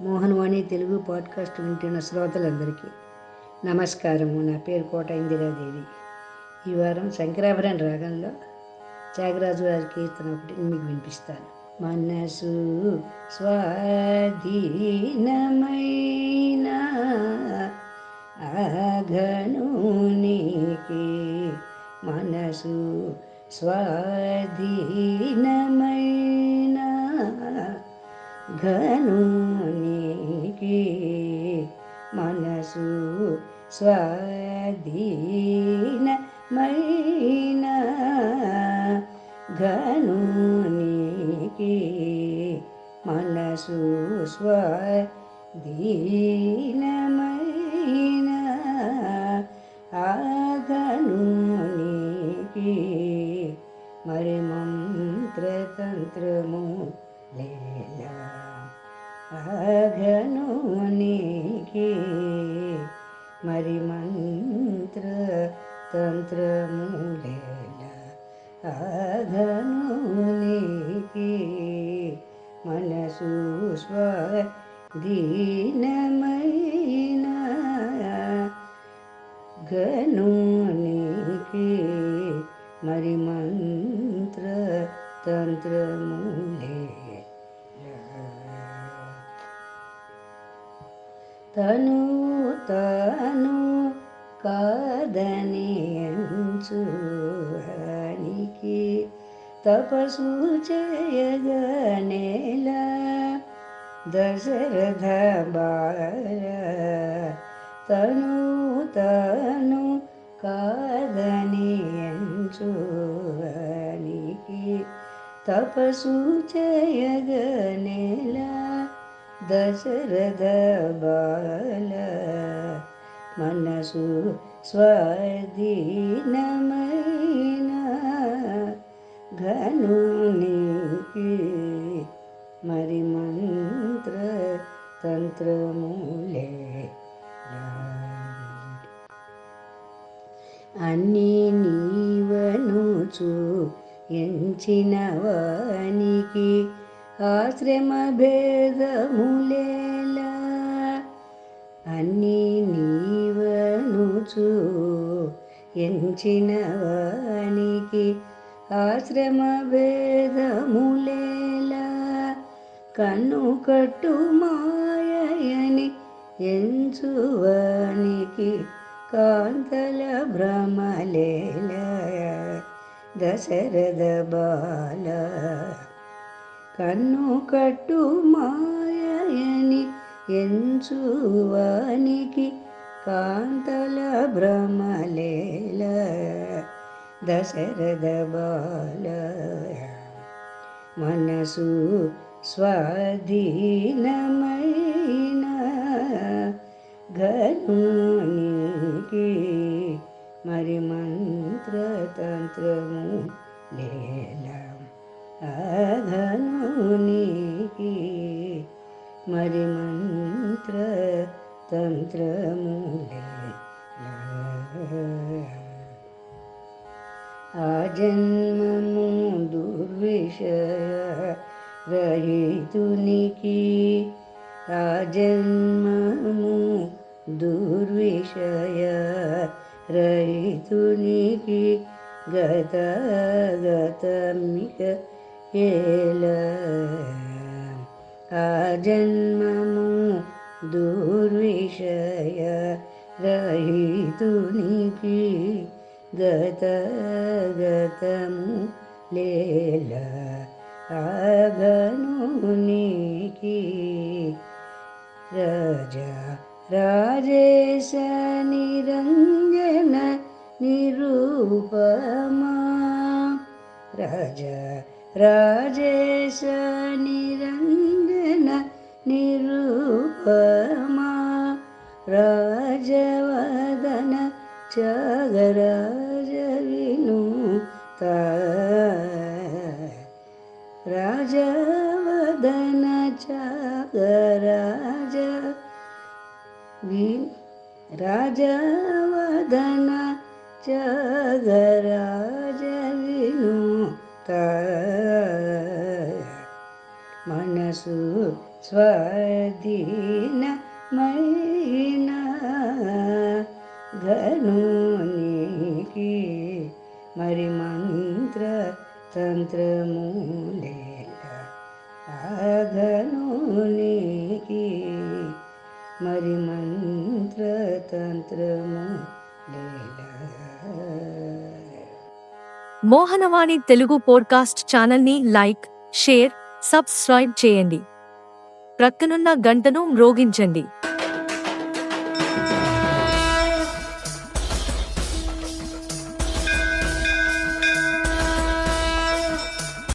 Mohan Vani Telugu podcast వింటున్న శ్రోతలందరికీ నమస్కారము. నా పేరు కోట ఇందిరాదేవి. ఈ వారం శంకరాభరణ రాగంలో త్యాగరాజు గారి కీర్తన ఒకటి మీకు వినిపిస్తాను. మనసు స్వాధీనమైన అఘనునికి మనసు స్వాధీనమైన ఘను స్వాధీనమైన ఘనునికి మనసు స్వాధీనమైన ఆగనునికి మరి మంత్రతంత్రము ఆగనునికి మనసు స్వాధీనమైన గనునికి మరి మంత్ర తంత్రములే తను తను కాదని ఎంచునికి తపసు చేయగనేలా దశరథ బాల తను తను కాదని ఎంచునికి తపసు చేయగనేలా దశరథ బాల. మనసు స్వాధీనమయ ఘనునికి మరి మంత్ర తంత్రములే అన్నీ నీవనుచు ఎంచిన వానికి ఆశ్రమ భేదములేలా అన్నీ నీవనుచు ఎంచిన వానికి ఆశ్రమ భేదములేలా కన్ను కట్టు మాయని ఎంచువానికి కాంతల భ్రమలేల దశరథ బాల కన్ను కట్టు మాయని ఎంచువానికి కాంతల భ్రమలేల దశరథబాల మనసు స్వాధీనమైన ఘనునికి మరి మంత్రతంత్రము లేలా ఘనునికి మరి మంత్ర తంత్రము ఆ జన్మము దుర్విషయ రహితునికి ఆ జన్మము దుర్విషయ రహితునికి గత గతమిక ఏల. ఆ జన్మము దుర్విషయ రహితునికి గత గతము లేల ఆగనునికి రాజా రాజేశ నిరంజన నిరూపమా. రాజా రాజేశ నిరంజన నిరూపమా. రాజవా చగరాజ వినూత రాజవదన చగరాజ వి రాజవదన చగరాజ వినూత మనసు స్వాధీనమైన గనునికి మరి మంత్ర తంత్రములేల గనునికి మరి మంత్ర తంత్రము లేలా మోహనవాణి తెలుగు పోడ్కాస్ట్ ఛానల్ని లైక్ షేర్ సబ్స్క్రైబ్ చేయండి. ప్రక్కనున్న గంటను మ్రోగించండి.